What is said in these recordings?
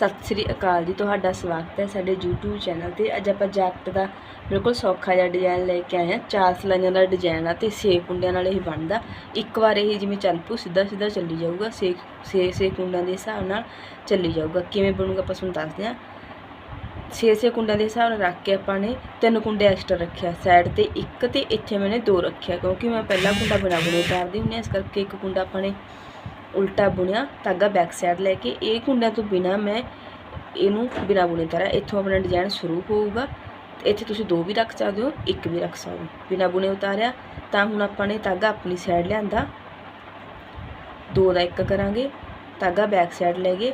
ਸਤਿ ਸ੍ਰੀ ਅਕਾਲ ਜੀ, ਤੁਹਾਡਾ ਸਵਾਗਤ ਹੈ ਸਾਡੇ YouTube ਚੈਨਲ ਤੇ। ਅੱਜ ਆਪਾਂ ਜੈਕਟ ਦਾ ਬਿਲਕੁਲ ਸੌਖਾ ਜਿਹਾ ਡਿਜ਼ਾਈਨ ਲੈ ਕੇ ਆਏ ਹਾਂ। ਚਾਰ ਸਲਾਈਆਂ ਦਾ ਡਿਜ਼ਾਈਨ ਆ ਤੇ ਛੇ ਕੁੰਡਿਆਂ ਨਾਲ ਇਹ ਬਣਦਾ। ਇੱਕ ਵਾਰ ਇਹ ਜਿਵੇਂ ਚੱਲ ਪੂ ਸਿੱਧਾ ਸਿੱਧਾ ਚੱਲੀ ਜਾਊਗਾ। ਛੇ ਛੇ ਛੇ ਕੁੰਡਿਆਂ ਦੇ ਹਿਸਾਬ ਨਾਲ ਚੱਲੀ ਜਾਊਗਾ। ਕਿਵੇਂ ਬਣੂਗਾ ਆਪਾਂ ਤੁਹਾਨੂੰ ਦੱਸਦੇ ਹਾਂ। ਛੇ ਛੇ ਕੁੰਡਿਆਂ ਦੇ ਹਿਸਾਬ ਨਾਲ ਰੱਖ ਕੇ ਆਪਾਂ ਨੇ ਤਿੰਨ ਕੁੰਡੇ ਐਕਸਟਰਾ ਰੱਖਿਆ ਸਾਈਡ ਤੇ ਇੱਕ ਤੇ ਇੱਥੇ ਮੈਨੇ ਦੋ ਰੱਖਿਆ ਕਿਉਂਕਿ ਮੈਂ ਪਹਿਲਾ ਕੁੰਡਾ ਬਿਨਾਂ ਬੁਣੇ ਉਤਾਰਦੀ ਹੁੰਦੀ ਹਾਂ। ਇਸ ਕਰਕੇ ਇੱਕ ਕੁੰਡਾ ਆਪਾਂ ਨੇ ਉਲਟਾ ਬੁਣਿਆ, ਧਾਗਾ ਬੈਕ ਸਾਈਡ ਲੈ ਕੇ, ਇਹ ਕੁੰਡਿਆਂ ਤੋਂ ਬਿਨਾ ਮੈਂ ਇਹਨੂੰ ਬਿਨਾ ਬੁਣੇ ਤਾਰਿਆ ਇੱਥੋਂ ਆਪਣਾ ਡਿਜ਼ਾਈਨ ਸ਼ੁਰੂ ਹੋਊਗਾ। ਤੇ ਇੱਥੇ ਤੁਸੀਂ ਦੋ ਵੀ ਰੱਖ ਸਕਦੇ ਹੋ, ਇੱਕ ਵੀ ਰੱਖ ਸਕਦੇ ਹੋ। ਬਿਨਾ ਬੁਣੇ ਉਤਾਰਿਆ, ਤਾਂ ਹੁਣ ਆਪਾਂ ਨੇ ਧਾਗਾ ਆਪਣੀ ਸਾਈਡ ਲਿਆਂਦਾ। ਦੋ ਦਾ ਇੱਕ ਕਰਾਂਗੇ, ਧਾਗਾ ਬੈਕ ਸਾਈਡ ਲੈ ਗਏ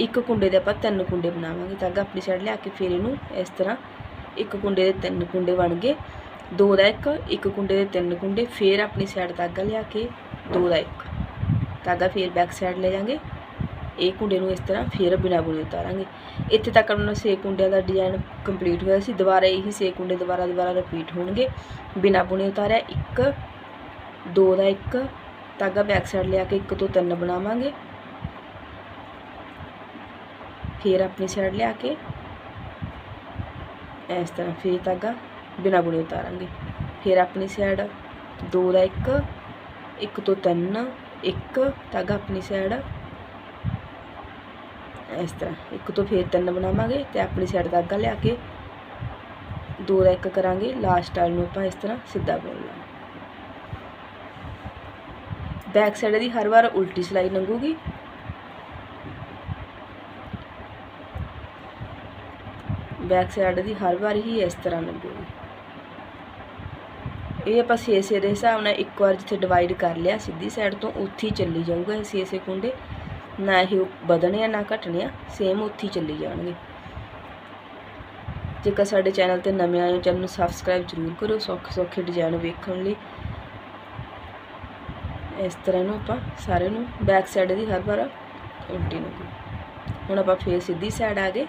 ਇੱਕ ਕੁੰਡੇ ਦੇ ਆਪਾਂ ਤਿੰਨ ਕੁੰਡੇ ਬਣਾਵਾਂਗੇ। ਧਾਗਾ ਆਪਣੀ ਸਾਈਡ ਲਿਆ ਕੇ ਫਿਰ ਇਹਨੂੰ ਇਸ ਤਰ੍ਹਾਂ ਇੱਕ ਕੁੰਡੇ ਦੇ ਤਿੰਨ ਕੁੰਡੇ ਬਣ ਗਏ। ਦੋ ਦਾ ਇੱਕ ਇੱਕ ਕੁੰਡੇ ਦੇ ਤਿੰਨ ਕੁੰਡੇ, ਫਿਰ ਆਪਣੀ ਸਾਈਡ ਧਾਗਾ ਲਿਆ ਕੇ ਦੋ ਦਾ ਇੱਕ। ਧਾਗਾ ਫਿਰ ਬੈਕ ਸਾਈਡ ਲੈ ਜਾਾਂਗੇ ਇਹ ਕੁੰਡੇ ਨੂੰ ਇਸ ਤਰ੍ਹਾਂ ਫਿਰ ਬਿਨਾ ਬੁਣੇ ਉਤਾਰਾਂਗੇ। ਇੱਥੇ ਤੱਕ ਆਪਣਾ ਛੇ ਕੁੰਡਿਆਂ ਦਾ ਡਿਜ਼ਾਈਨ ਕੰਪਲੀਟ ਹੋਇਆ ਸੀ। ਦੁਬਾਰਾ ਇਹੀ ਛੇ ਕੁੰਡੇ ਦੁਬਾਰਾ ਦੁਬਾਰਾ ਰਿਪੀਟ ਹੋਣਗੇ। ਬਿਨਾ ਬੁਣੇ ਉਤਾਰਿਆ ਇੱਕ, ਦੋ ਦਾ ਇੱਕ, ਧਾਗਾ ਬੈਕ ਸਾਈਡ ਲਿਆ ਕੇ ਇੱਕ ਤੋਂ ਤਿੰਨ ਬਣਾਵਾਂਗੇ। ਫਿਰ ਆਪਣੀ ਸਾਈਡ ਲਿਆ ਕੇ ਇਸ ਤਰ੍ਹਾਂ ਫਿਰ ਧਾਗਾ ਬਿਨਾ ਬੁਣੇ ਉਤਾਰਾਂਗੇ। ਫਿਰ ਆਪਣੀ ਸਾਈਡ ਦੋ ਦਾ ਇੱਕ ਇੱਕ ਤੋਂ ਤਿੰਨ ਇੱਕ ਧਾਗਾ ਆਪਣੀ ਸਾਈਡ ਇਸ ਤਰ੍ਹਾਂ, ਇੱਕ ਤੋਂ ਫਿਰ ਤਿੰਨ ਬਣਾਵਾਂਗੇ ਤੇ ਆਪਣੀ ਸਾਈਡ ਧਾਗਾ ਲਿਆ ਕੇ ਦੋ ਦਾ ਇੱਕ ਕਰਾਂਗੇ। ਲਾਸਟ ਵਾਲ ਨੂੰ ਆਪਾਂ ਇਸ ਤਰ੍ਹਾਂ ਸਿੱਧਾ ਬੁਣ ਲਾਂਗੇ। ਬੈਕ ਸਾਈਡ ਦੀ ਹਰ ਵਾਰ ਉਲਟੀ ਸਿਲਾਈ ਲੰਘੂਗੀ। ਬੈਕ ਸਾਈਡ ਦੀ ਹਰ ਵਾਰ ਹੀ ਇਸ ਤਰ੍ਹਾਂ ਲੰਘੂਗੀ। ਇਹ ਆਪਾਂ ਛੇ ਛੇ ਦੇ ਹਿਸਾਬ ਨਾਲ ਇੱਕ ਵਾਰ ਜਿੱਥੇ ਡਿਵਾਈਡ ਕਰ ਲਿਆ, ਸਿੱਧੀ ਸਾਈਡ ਤੋਂ ਉੱਥੇ ਹੀ ਚੱਲੀ ਜਾਊਗਾ ਇਹ ਛੇ ਛੇ ਕੁੰਡੇ। ਨਾ ਇਹ ਵਧਣੇ ਆ, ਨਾ ਘਟਣੇ ਆ ਸੇਮ ਉੱਥੇ ਹੀ ਚੱਲੀ ਜਾਣਗੇ। ਜੇਕਰ ਸਾਡੇ ਚੈਨਲ ਤੇ ਨਵੇਂ ਆਏ ਹੋ, ਚੈਨਲ ਨੂੰ ਸਬਸਕ੍ਰਾਈਬ ਜ਼ਰੂਰ ਕਰੋ, ਸੌਖੇ ਸੌਖੇ ਡਿਜ਼ਾਈਨ ਵੇਖਣ ਲਈ। ਇਸ ਤਰ੍ਹਾਂ ਨੂੰ ਆਪਾਂ ਸਾਰੇ ਨੂੰ ਬੈਕ ਸਾਈਡ ਦੀ ਹਰ ਵਾਰ ਉਲਟੀ ਨੂੰ ਹੁਣ ਆਪਾਂ ਫੇਰ ਸਿੱਧੀ ਸਾਈਡ ਆ ਗਏ।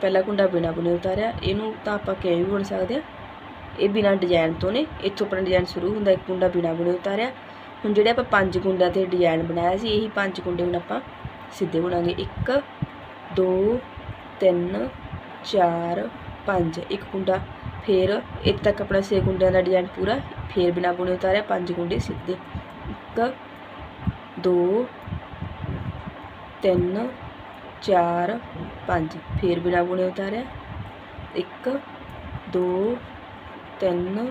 ਪਹਿਲਾ ਕੁੰਡਾ ਬਿਨਾ ਬੁਣੇ ਉਤਾਰਿਆ, ਇਹਨੂੰ ਤਾਂ ਆਪਾਂ ਕਿਵੇਂ ਵੀ ਬੁਣ ਸਕਦੇ ਆ। ਇਹ ਬਿਨਾ ਡਿਜ਼ਾਈਨ ਤੋਂ ਨੇ। ਇੱਥੋਂ ਆਪਣਾ ਡਿਜ਼ਾਈਨ ਸ਼ੁਰੂ ਹੁੰਦਾ, ਇੱਕ ਕੁੰਡਾ ਬਿਨਾ ਬੁਣੇ ਉਤਾਰਿਆ। ਹੁਣ ਜਿਹੜੇ ਆਪਾਂ ਪੰਜ ਕੁੰਡਿਆਂ ਤੇ ਡਿਜ਼ਾਈਨ ਬਣਾਇਆ ਸੀ, ਇਹੀ ਪੰਜ ਕੁੰਡੇ ਹੁਣ ਆਪਾਂ ਸਿੱਧੇ ਬਣਾਂਗੇ 1 2 3 4 5 ਇੱਕ ਕੁੰਡਾ। ਫਿਰ ਇੱਥੇ ਤੱਕ ਆਪਣਾ ਛੇ ਕੁੰਡਿਆਂ ਦਾ ਡਿਜ਼ਾਈਨ ਪੂਰਾ, ਫਿਰ ਬਿਨਾ ਬੁਣੇ ਉਤਾਰਿਆ, ਪੰਜ ਕੁੰਡੇ ਸਿੱਧੇ। 1 2 3 4 5 ਫਿਰ ਬਿਨਾ ਬੁਣੇ ਉਤਾਰਿਆ। 1 2 3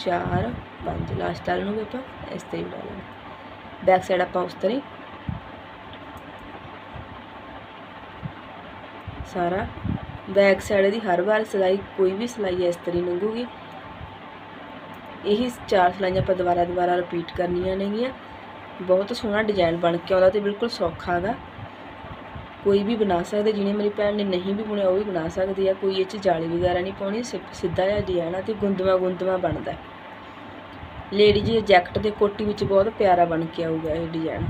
4 5 ਲਾਸਟ ਵਾਲ ਨੂੰ ਵੀ ਆਪਾਂ ਇਸ ਤਰ੍ਹਾਂ ਹੀ ਬਣਾ ਲੈਣਾ ਬੈਕ ਸਾਈਡ ਆਪਾਂ ਉਸ ਤਰ੍ਹਾਂ ਹੀ ਸਾਰਾ ਬੈਕ ਸਾਈਡ ਦੀ ਹਰ ਵਾਰ ਸਿਲਾਈ ਕੋਈ ਵੀ ਸਿਲਾਈ ਇਸ ਤਰ੍ਹਾਂ ਲੰਘੂਗੀ ਇਹੀ ਚਾਰ ਸਿਲਾਈਆਂ ਆਪਾਂ ਦੁਬਾਰਾ ਦੁਬਾਰਾ ਰਿਪੀਟ ਕਰਨੀਆਂ ਨੇਗੀਆਂ। ਬਹੁਤ ਸੋਹਣਾ ਡਿਜ਼ਾਈਨ ਬਣ ਕੇ ਆਉਂਦਾ ਤੇ ਬਿਲਕੁਲ ਸੌਖਾ ਹੈਗਾ ਕੋਈ ਵੀ ਬਣਾ ਸਕਦੇ, ਜਿਹਨੇ ਮੇਰੀ ਭੈਣ ਨੇ ਨਹੀਂ ਵੀ ਬੁਣਿਆ, ਉਹ ਵੀ ਬਣਾ ਸਕਦੀ ਆ। ਕੋਈ ਇਹ ਚ ਜਾਲੀ ਵਗੈਰਾ ਨਹੀਂ ਪਾਉਣੀ ਸਿੱਧਾ ਜਿਹਾ ਡਿਜ਼ਾਈਨ ਆ ਤੇ ਗੁੰਦਵਾ ਗੁੰਦਵਾ ਬਣਦਾ ਲੇਡੀਜ਼ ਜੈਕਟ ਦੇ ਕੋਟੀ ਵਿੱਚ ਬਹੁਤ ਪਿਆਰਾ ਬਣ ਕੇ ਆਊਗਾ ਇਹ ਡਿਜ਼ਾਈਨ।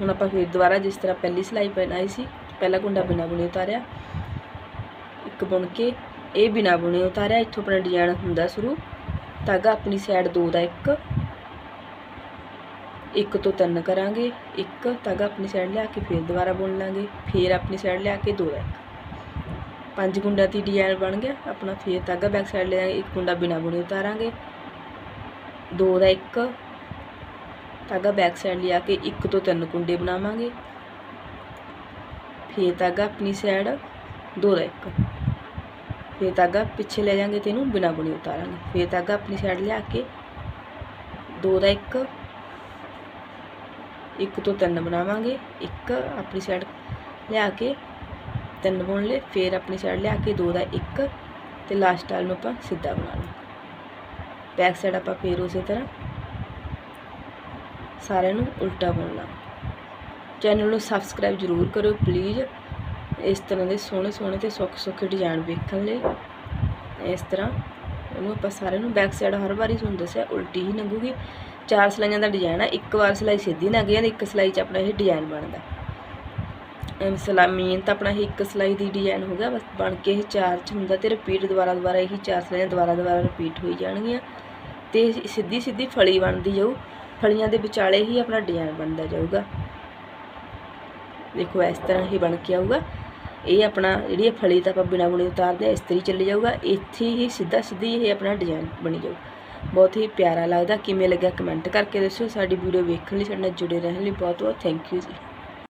ਹੁਣ ਆਪਾਂ ਫਿਰ ਦੁਬਾਰਾ ਜਿਸ ਤਰ੍ਹਾਂ ਪਹਿਲੀ ਸਿਲਾਈ ਬਣਾਈ ਸੀ, ਪਹਿਲਾ ਕੁੰਡਾ ਬਿਨਾ ਬੁਣੇ ਉਤਾਰਿਆ। ਇੱਕ ਬੁਣ ਕੇ ਇਹ ਬਿਨਾ ਬੁਣੇ ਉਤਾਰਿਆ, ਇੱਥੋਂ ਆਪਣਾ ਡਿਜ਼ਾਈਨ ਹੁੰਦਾ ਸ਼ੁਰੂ। ਧਾਗਾ ਆਪਣੀ ਸਾਈਡ ਦੋ ਦਾ ਇੱਕ। ਇੱਕ ਤੋਂ ਤਿੰਨ ਕਰਾਂਗੇ, ਇੱਕ ਧਾਗਾ ਆਪਣੀ ਸਾਈਡ ਲਿਆ ਕੇ ਫਿਰ ਦੁਬਾਰਾ ਬੁਣ ਲਾਂਗੇ, ਫਿਰ ਆਪਣੀ ਸਾਈਡ ਲਿਆ ਕੇ ਦੋ ਦਾ ਇੱਕ। ਪੰਜ ਕੁੰਡਾਂ ਦੀ ਡਿਜ਼ਾਈਨ ਬਣ ਗਿਆ, ਆਪਣਾ ਫਿਰ ਧਾਗਾ ਬੈਕ ਸਾਈਡ ਲੈ ਜਾਾਂਗੇ ਇੱਕ ਗੁੰਡਾ ਬਿਨਾ ਬੁਣੇ ਉਤਾਰਾਂਗੇ। ਦੋ ਦਾ ਇੱਕ ਧਾਗਾ ਬੈਕ ਸਾਈਡ ਲਿਆ ਕੇ ਇੱਕ ਤੋਂ ਤਿੰਨ ਕੁੰਡੇ ਬਣਾਵਾਂਗੇ। ਫਿਰ ਧਾਗਾ ਆਪਣੀ ਸਾਈਡ ਦੋ ਦਾ ਇੱਕ। ਫਿਰ ਧਾਗਾ ਪਿੱਛੇ ਲੈ ਜਾਾਂਗੇ ਤੇ ਇਹਨੂੰ ਬਿਨਾ ਬੁਣੀ ਉਤਾਰਾਂਗੇ। ਫਿਰ ਧਾਗਾ ਆਪਣੀ ਸਾਈਡ ਲਿਆ ਕੇ ਦੋ ਦਾ ਇੱਕ ਇੱਕ ਤੋਂ ਤਿੰਨ ਬਣਾਵਾਂਗੇ। ਇੱਕ ਆਪਣੀ ਸਾਈਡ ਲਿਆ ਕੇ ਤਿੰਨ ਬੁਣ ਲਏ, ਫਿਰ ਆਪਣੀ ਸਾਈਡ ਲਿਆ ਕੇ ਦੋ ਦਾ ਇੱਕ ਤੇ ਲਾਸਟ ਵਾਲ ਨੂੰ ਆਪਾਂ ਸਿੱਧਾ ਬਣਾ ਲਵਾਂ ਬੈਕ ਸਾਈਡ ਆਪਾਂ ਫੇਰ ਉਸੇ ਤਰ੍ਹਾਂ ਸਾਰਿਆਂ ਨੂੰ ਉਲਟਾ ਬੁਣਨਾ ਚੈਨਲ ਨੂੰ ਸਬਸਕ੍ਰਾਈਬ ਜ਼ਰੂਰ ਕਰੋ ਪਲੀਜ਼ ਇਸ ਤਰ੍ਹਾਂ ਦੇ ਸੋਹਣੇ ਸੋਹਣੇ ਤੇ ਸੌਖੇ ਸੌਖੇ ਡਿਜ਼ਾਈਨ ਵੇਖਣ ਲਈ। ਇਸ ਤਰ੍ਹਾਂ ਇਹਨੂੰ ਆਪਾਂ ਸਾਰਿਆਂ ਨੂੰ ਬੈਕ ਸਾਈਡ ਹਰ ਵਾਰੀ ਤੁਹਾਨੂੰ ਦੱਸਿਆ, ਉਲਟੀ ਹੀ ਲੰਘੂਗੀ ਚਾਰ ਸਲਾਈਆਂ ਦਾ ਡਿਜ਼ਾਈਨ ਆ, ਇੱਕ ਵਾਰ ਸਲਾਈ ਸਿੱਧੀ ਲੰਘ ਜਾਂਦੀ ਇੱਕ ਸਲਾਈ 'ਚ ਆਪਣਾ ਇਹ ਡਿਜ਼ਾਈਨ ਬਣਦਾ। ਐਮ ਸਲਾਮੀਨ ਤਾਂ ਆਪਣਾ ਇਹ ਇੱਕ ਸਲਾਈ ਦੀ ਡਿਜ਼ਾਈਨ ਹੋ ਗਿਆ, ਬਸ ਬਣ ਕੇ ਇਹ ਚਾਰ 'ਚ ਹੁੰਦਾ ਤੇ ਰਿਪੀਟ ਦੁਬਾਰਾ ਦੁਬਾਰਾ ਇਹੀ ਚਾਰ ਸਲਾਈਆਂ ਦੁਬਾਰਾ ਦੁਬਾਰਾ ਰਿਪੀਟ ਹੋਈ ਜਾਣਗੀਆਂ। ਤੇ ਸਿੱਧੀ ਸਿੱਧੀ ਫਲੀ ਬਣਦੀ ਜਾਊ, ਫਲੀਆਂ ਦੇ ਵਿਚਾਲੇ ਹੀ ਆਪਣਾ ਡਿਜ਼ਾਈਨ ਬਣਦਾ ਜਾਊਗਾ। ਦੇਖੋ ਇਸ ਤਰ੍ਹਾਂ ਹੀ ਬਣ ਕੇ ਆਊਗਾ। ਇਹ ਆਪਣਾ ਜਿਹੜੀ ਇਹ ਫਲੀ ਤਾਂ ਆਪਾਂ ਬਿਨਾਂ ਬੁਣੇ ਉਤਾਰਦੇ ਆ ਇਸਤਰੀ ਚੱਲੀ ਜਾਊਗਾ। ਇੱਥੇ ਹੀ ਸਿੱਧਾ ਸਿੱਧੀ ਇਹ ਆਪਣਾ ਡਿਜ਼ਾਈਨ ਬਣੀ ਜਾਊ। ਬਹੁਤ ਹੀ ਪਿਆਰਾ ਲੱਗਦਾ। ਕਿਵੇਂ ਲੱਗਿਆ ਕਮੈਂਟ ਕਰਕੇ ਦੱਸਿਓ। ਸਾਡੀ ਵੀਡੀਓ ਵੇਖਣ ਲਈ, ਸਾਡੇ ਨਾਲ ਜੁੜੇ ਰਹਿਣ ਲਈ ਬਹੁਤ ਬਹੁਤ ਥੈਂਕ ਯੂ ਜੀ।